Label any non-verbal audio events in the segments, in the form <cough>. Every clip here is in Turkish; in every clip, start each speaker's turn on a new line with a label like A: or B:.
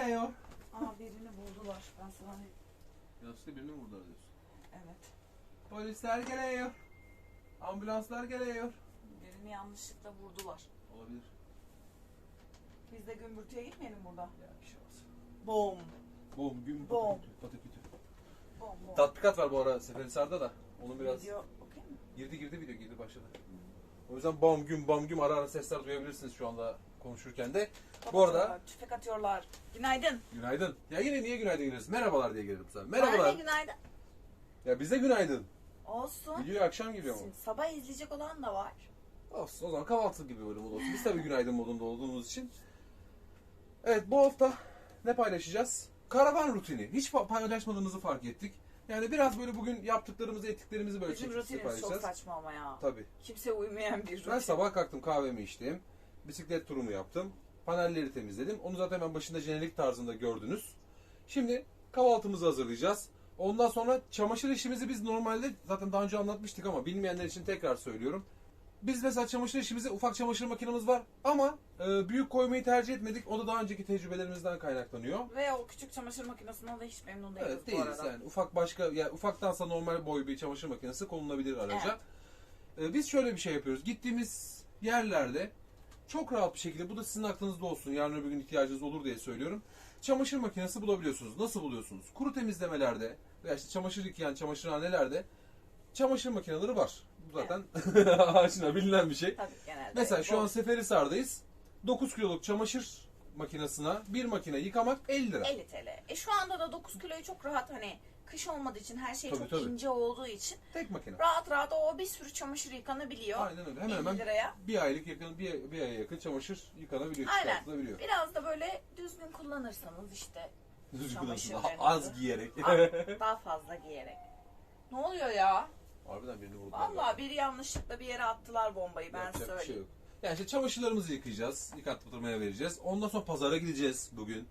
A: Geliyor.
B: Aa birini buldular. Ben sana
A: Yanlışlıkla birini mi vurdular diyorsun?
B: evet.
A: Polisler geliyor. Ambulanslar geliyor.
B: Birini yanlışlıkla vurdular.
A: Olabilir.
B: Biz de gümbürtüye gitmeyelim burada.
A: Ya bir şey olmaz.
B: Bom.
A: Bom gün
B: Bom.
A: patakütü. patakütü.
B: Bom bom.
A: Tatbikat var bu ara Seferihisar'da da. Onu biraz
B: Video okey mi?
A: girdi girdi video girdi başladı. O yüzden bam güm bam güm ara ara sesler duyabilirsiniz şu anda konuşurken de. Bu arada
B: Tüfek atıyorlar. Günaydın.
A: günaydın. Ya yine niye günaydın gireriz? Merhabalar diye girelim sana. Merhabalar.
B: günaydın.
A: Ya bize günaydın.
B: Olsun.
A: Video akşam geliyor mu?
B: Şimdi sabah izleyecek olan da var.
A: Olsun o zaman kahvaltı gibi bölüm olsun. Biz tabii günaydın modunda olduğumuz için. Evet bu hafta ne paylaşacağız? Karavan rutini. Hiç pa- paylaşmadığımızı fark ettik. Yani biraz böyle bugün yaptıklarımızı, ettiklerimizi böyle
B: Bizim
A: çekip size
B: rutinimiz çok
A: paylaşacağız.
B: saçma ama ya.
A: Tabii.
B: Kimse uymayan bir rutin.
A: Ben sabah kalktım kahvemi içtim. Bisiklet turumu yaptım. Panelleri temizledim. Onu zaten hemen başında jenerik tarzında gördünüz. Şimdi kahvaltımızı hazırlayacağız. Ondan sonra çamaşır işimizi biz normalde zaten daha önce anlatmıştık ama bilmeyenler için tekrar söylüyorum. Biz mesela çamaşır işimizi ufak çamaşır makinemiz var ama e, büyük koymayı tercih etmedik. O da daha önceki tecrübelerimizden kaynaklanıyor.
B: Ve o küçük çamaşır makinesinden de hiç memnun değiliz
A: Evet
B: bu
A: değiliz
B: arada.
A: yani ufak başka ya ufaktansa normal boy bir çamaşır makinesi konulabilir araca. Ee, biz şöyle bir şey yapıyoruz. Gittiğimiz yerlerde çok rahat bir şekilde bu da sizin aklınızda olsun. Yarın öbür gün ihtiyacınız olur diye söylüyorum. Çamaşır makinesi bulabiliyorsunuz. Nasıl buluyorsunuz? Kuru temizlemelerde veya işte çamaşır yıkayan çamaşırhanelerde çamaşır makineleri var. Bu zaten <laughs> aşina bilinen bir şey.
B: Tabii genelde.
A: Mesela şu an Seferihisar'dayız. 9 kiloluk çamaşır makinesine bir makine yıkamak 50 lira.
B: 50 TL. E şu anda da 9 kiloyu çok rahat hani kış olmadığı için her şey
A: Tabii,
B: çok
A: tabii.
B: ince olduğu için
A: Tek makine.
B: rahat rahat o bir sürü çamaşır yıkanabiliyor.
A: Aynen öyle. Hemen
B: 50
A: hemen
B: liraya.
A: bir aylık yakın bir, bir aya yakın çamaşır yıkanabiliyor,
B: Aynen.
A: çıkartılabiliyor.
B: Biraz da böyle düzgün kullanırsanız işte
A: Düzgün az giyerek. <laughs>
B: daha fazla giyerek. Ne oluyor ya?
A: Harbiden birini vurdular.
B: Vallahi biri yanlışlıkla bir yere attılar bombayı ben
A: Yapacak bir şey
B: söyleyeyim.
A: yok. Yani işte çamaşırlarımızı yıkayacağız. Yıkattırmaya vereceğiz. Ondan sonra pazara gideceğiz bugün.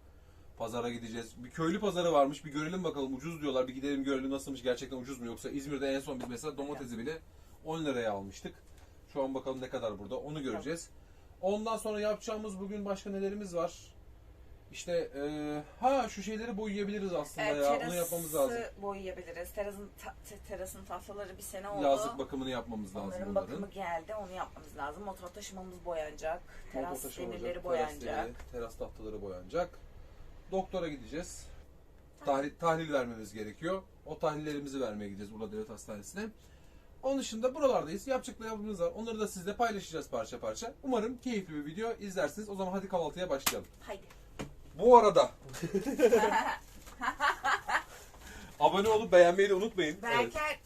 A: Pazara gideceğiz. Bir köylü pazarı varmış. Bir görelim bakalım ucuz diyorlar. Bir gidelim görelim nasılmış. Gerçekten ucuz mu yoksa İzmir'de en son biz mesela domatesi bile 10 liraya almıştık. Şu an bakalım ne kadar burada. Onu göreceğiz. Ondan sonra yapacağımız bugün başka nelerimiz var? İşte eee, ha şu şeyleri boyayabiliriz aslında
B: Evet,
A: ya. Onu yapmamız lazım.
B: boyayabiliriz. Terasın, ta- te- terasın tahtaları bir sene oldu.
A: Yazlık bakımını yapmamız lazım
B: Onların
A: onların.
B: bakımı geldi. Onu yapmamız lazım. Motor taşımamız boyanacak. Teras
A: taşı olacak,
B: demirleri
A: teras
B: boyanacak.
A: demiri, Teras tahtaları boyanacak. Doktora gideceğiz. Tahlil, tahlil vermemiz gerekiyor. O tahlillerimizi vermeye gideceğiz Urla Devlet Hastanesi'ne. Onun dışında buralardayız. Yapacaklarımız var. Onları da sizle paylaşacağız parça parça. Umarım keyifli bir video izlersiniz. O zaman hadi kahvaltıya başlayalım.
B: Haydi.
A: Bu arada <laughs> abone olup beğenmeyi de unutmayın.
B: Berker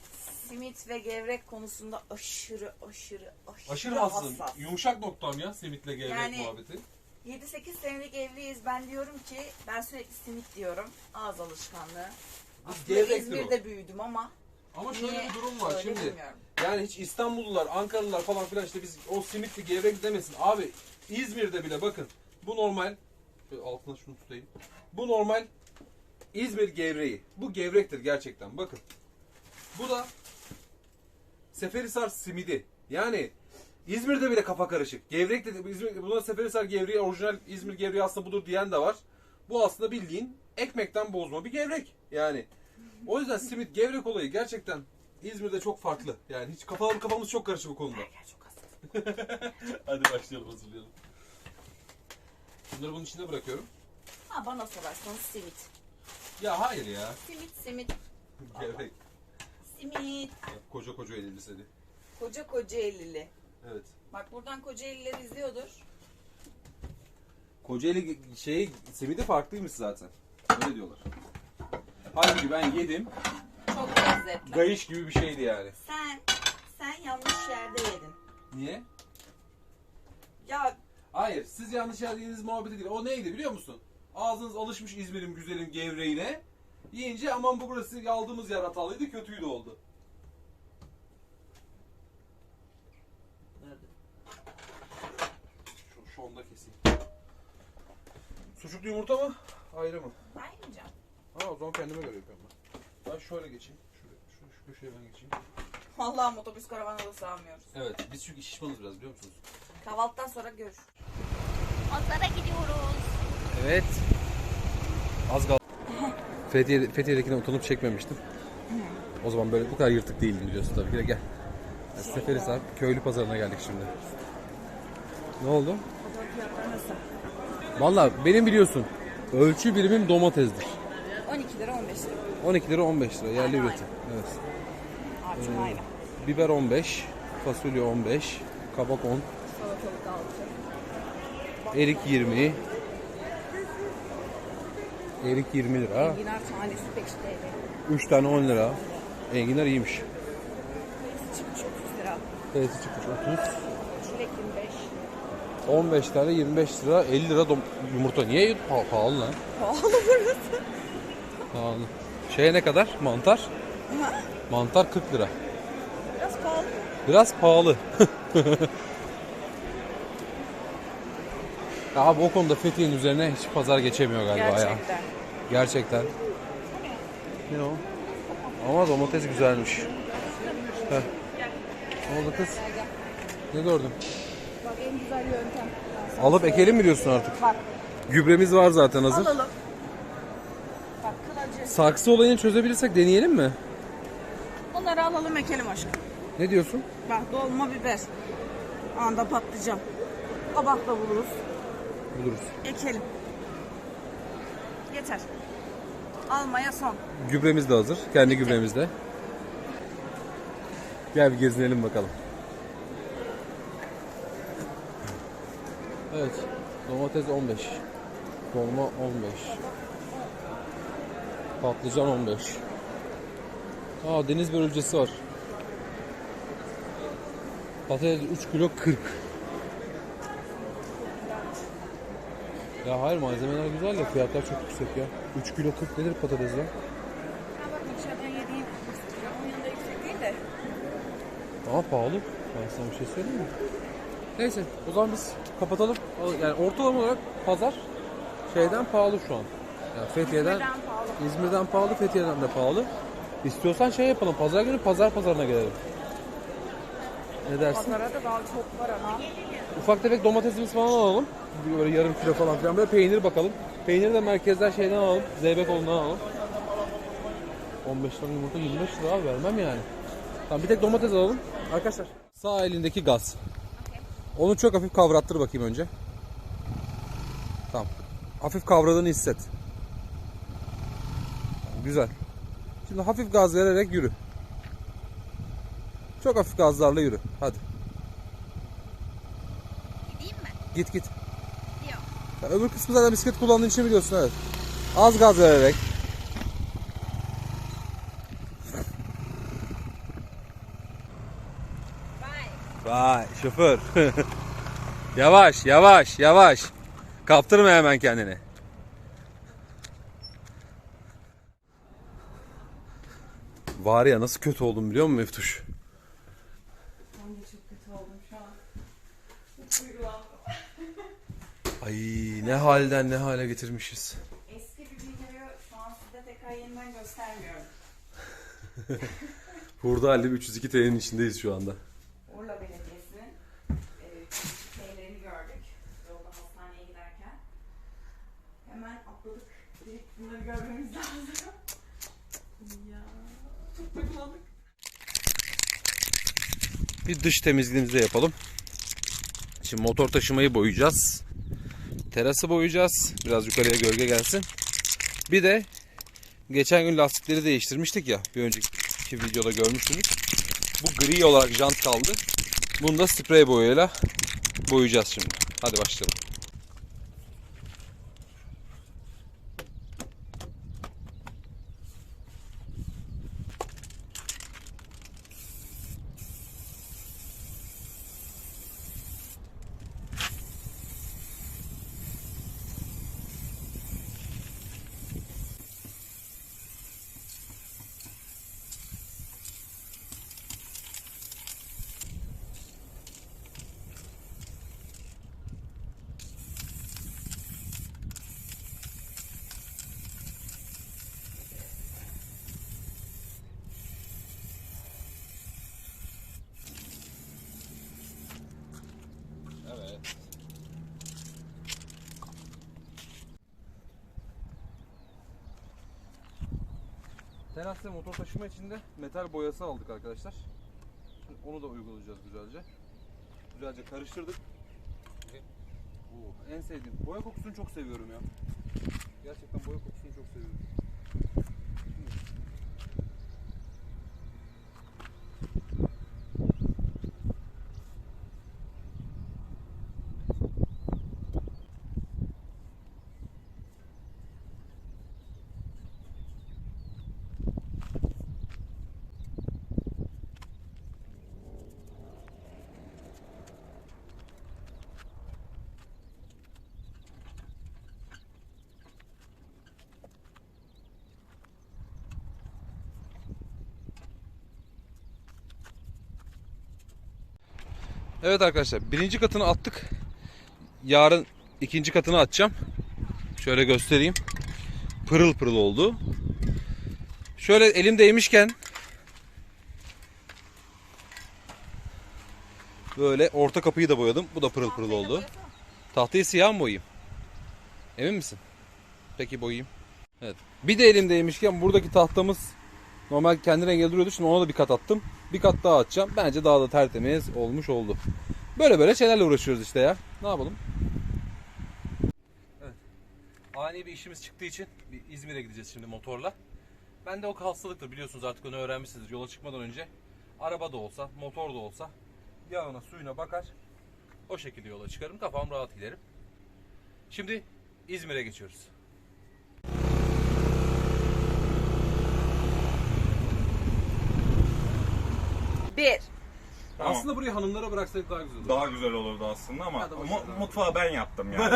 B: simit ve gevrek konusunda aşırı aşırı aşırı,
A: Aşırı hassasım.
B: hassas.
A: Yumuşak noktam ya simitle gevrek
B: Yani-
A: muhabbeti.
B: 7-8 senelik evliyiz. Ben diyorum ki ben sürekli simit diyorum. Ağız alışkanlığı. Aslında
A: Gevrektir
B: İzmir'de büyüdüm ama
A: Ama şöyle
B: niye
A: bir durum var
B: öyle
A: şimdi.
B: bilmiyorum.
A: Yani hiç İstanbullular, Ankaralılar falan filan işte biz o simitli gevrek demesin. Abi İzmir'de bile bakın bu normal. Şöyle altına şunu tutayım. Bu normal İzmir gevreği. Bu gevrektir gerçekten bakın. Bu da Seferihisar simidi. Yani İzmir'de bile kafa karışık. Gevrek dedi. İzmir, buna Seferihisar gevreği orijinal İzmir gevreği aslında budur diyen de var. Bu aslında bildiğin ekmekten bozma bir gevrek. Yani o yüzden simit gevrek olayı gerçekten İzmir'de çok farklı. Yani hiç kafalarım kafamız çok karışık bu konuda. <laughs> Hadi başlayalım hazırlayalım. Bunları bunun içine bırakıyorum.
B: Ha bana sorarsanız simit.
A: Ya hayır ya.
B: Simit simit.
A: Gevrek.
B: Simit.
A: Ya, koca koca elini seni.
B: Koca koca ellili.
A: Evet.
B: Bak buradan koca elliler izliyordur.
A: Kocaeli şey simidi farklıymış zaten. Öyle diyorlar. Halbuki ben yedim.
B: Çok lezzetli.
A: Gayış gibi bir şeydi yani.
B: Sen sen yanlış yerde yedin.
A: Niye?
B: Ya
A: Hayır, siz yanlış yediğiniz muhabbeti değil. O neydi biliyor musun? Ağzınız alışmış İzmir'in güzelim gevreğine. Yiyince aman bu burası aldığımız yer hatalıydı, kötüydü oldu. Nerede? Şu, şu anda keseyim. Sucuklu yumurta mı? Ayrı mı?
B: ben yiyeceğim.
A: Ha o zaman kendime göre yapıyorum ben. Ben şöyle geçeyim. Şöyle, şu, şu köşeye ben geçeyim.
B: Vallahi otobüs karavana da sığamıyoruz.
A: Evet, biz çünkü şişmanız biraz biliyor musunuz?
B: Kahvaltıdan sonra görüş.
C: Pazara gidiyoruz.
A: Evet. Az kaldı. <laughs> Fethiye, Fethiye'dekine utanıp çekmemiştim. O zaman böyle bu kadar yırtık değildim biliyorsun tabii ki de gel. Seferihisar köylü pazarına geldik şimdi. Ne oldu?
B: Nasıl?
A: Valla benim biliyorsun ölçü birimim domatesdir.
B: 12 lira 15 lira.
A: 12 lira 15 lira yerli
B: Aynen,
A: üretim. Evet.
B: Artım aynı.
A: Biber 15, fasulye 15, kabak 10,
B: Salatalık 6.
A: erik 20. Erik 20 lira.
B: Enginar tanesi 5 TL.
A: 3 tane 10 lira. Enginar iyiymiş.
B: Çıkmış 30 lira.
A: Kayısı çıkmış 30.
B: Çilek 25.
A: 15 tane 25 lira 50 lira yumurta. Niye pa- pahalı lan?
B: Pahalı burası.
A: Pahalı. Şeye ne kadar? Mantar? Mantar 40 lira.
B: Biraz pahalı.
A: Biraz pahalı. ya <laughs> abi o konuda Fethiye'nin üzerine hiç pazar geçemiyor galiba ya.
B: Gerçekten.
A: Gerçekten. Ne o? Ama domates güzelmiş. Heh. Ne oldu kız? Ne gördün?
B: En güzel yöntem.
A: Alıp ekelim mi diyorsun artık?
B: Bak
A: Gübremiz var zaten hazır.
B: alalım. Bak kılacı.
A: Saksı olayını çözebilirsek deneyelim mi?
B: Bunları alalım ekelim aşkım.
A: Ne diyorsun?
B: Bak dolma biber. Anda patlıcan. Kabak da buluruz.
A: Buluruz.
B: Ekelim. Yeter. Almaya son.
A: Gübremiz de hazır. Kendi gübremiz de. Gel bir gezinelim bakalım. Evet. Domates 15. Dolma 15. Patlıcan 15. Aa deniz börülcesi var. Patates 3 kilo 40. Ya hayır malzemeler güzel de fiyatlar çok yüksek ya. 3 kilo 40 nedir patates ya? Ama pahalı. Ben sana bir şey söyleyeyim mi? Neyse o zaman biz kapatalım. Yani ortalama olarak pazar şeyden pahalı şu an. Yani Fethiye'den,
B: İzmir'den pahalı.
A: İzmir'den pahalı, Fethiye'den de pahalı. İstiyorsan şey yapalım, pazar günü pazar pazarına gelelim. Ne dersin?
B: Pazara da daha çok var ama.
A: Ufak tefek domatesimiz falan alalım. Böyle yarım kilo falan filan. Böyle peynir bakalım. Peyniri de merkezden şeyden alalım. Zeybekoğlu'ndan alalım. 15 tane yumurta 25 lira abi vermem yani. Tamam bir tek domates alalım. Arkadaşlar sağ elindeki gaz. Onu çok hafif kavrattır bakayım önce. Tamam. Hafif kavradığını hisset. Güzel. Şimdi hafif gaz vererek yürü. Çok hafif gazlarla yürü. Hadi.
B: Gideyim mi?
A: Git git.
B: Yok.
A: Ya öbür kısmı zaten bisiklet kullandığın için biliyorsun evet. Az gaz vererek. Vay şoför. <laughs> yavaş yavaş yavaş. Kaptırma hemen kendini. Var ya nasıl kötü oldum biliyor musun Meftuş?
B: Ben de çok kötü oldum şu an. Çok duygulandım.
A: Ay ne halden ne hale getirmişiz.
B: Eski bir videoyu şu an size tekrar yeniden göstermiyorum. <laughs>
A: Hurda halde 302 TL'nin içindeyiz şu anda.
B: Urla Belediyesi'nin e, şeylerini gördük. Yolda hastaneye giderken. Hemen atladık. Direkt bunları görmemiz lazım. ya çok duygulandık.
A: Bir dış temizliğimizi de yapalım. Şimdi motor taşımayı boyayacağız. Terası boyayacağız. Biraz yukarıya gölge gelsin. Bir de geçen gün lastikleri değiştirmiştik ya. Bir önceki videoda görmüştünüz. Bu gri olarak jant kaldı. Bunu da sprey boyayla boyayacağız şimdi. Hadi başlayalım. Tenas'ta motor taşıma için de metal boyası aldık arkadaşlar. Şimdi onu da uygulayacağız güzelce. Güzelce karıştırdık. Oo, en sevdiğim. Boya kokusunu çok seviyorum ya. Gerçekten boya kokusunu çok seviyorum. Evet arkadaşlar birinci katını attık. Yarın ikinci katını atacağım. Şöyle göstereyim. Pırıl pırıl oldu. Şöyle elim değmişken böyle orta kapıyı da boyadım. Bu da pırıl pırıl oldu. Tahtayı siyah mı boyayayım? Emin misin? Peki boyayayım. Evet. Bir de elim değmişken buradaki tahtamız normal kendi rengi duruyordu. Şimdi ona da bir kat attım. Bir kat daha atacağım. Bence daha da tertemiz olmuş oldu. Böyle böyle şeylerle uğraşıyoruz işte ya. Ne yapalım? Evet. Ani bir işimiz çıktığı için bir İzmir'e gideceğiz şimdi motorla. Ben de o hastalıktır biliyorsunuz artık onu öğrenmişsiniz. Yola çıkmadan önce araba da olsa, motor da olsa yağına suyuna bakar. O şekilde yola çıkarım. Kafam rahat giderim. Şimdi İzmir'e geçiyoruz.
B: Bir.
C: Tamam.
A: Aslında burayı hanımlara bıraksaydık daha güzel olur.
C: Daha güzel olurdu aslında ama
A: Hadi
C: mu- mutfağı ben yaptım ya. <laughs>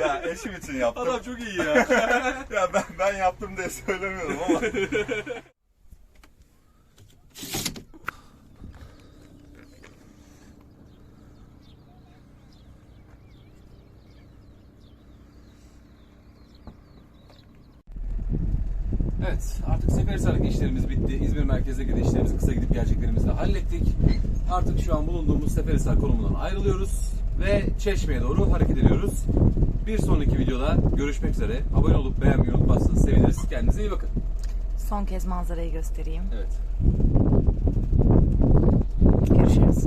C: ya eşim için yaptım.
A: Adam çok iyi ya. <laughs>
C: ya ben ben yaptım diye söylemiyorum ama. <laughs>
A: Evet, artık Seferihisar'daki işlerimiz bitti. İzmir merkezdeki de kısa gidip geleceklerimizi de hallettik. Artık şu an bulunduğumuz Seferihisar konumundan ayrılıyoruz ve Çeşme'ye doğru hareket ediyoruz. Bir sonraki videoda görüşmek üzere. Abone olup beğenmeyi unutmazsanız seviniriz. Kendinize iyi bakın.
B: Son kez manzarayı göstereyim.
A: Evet. Görüşürüz.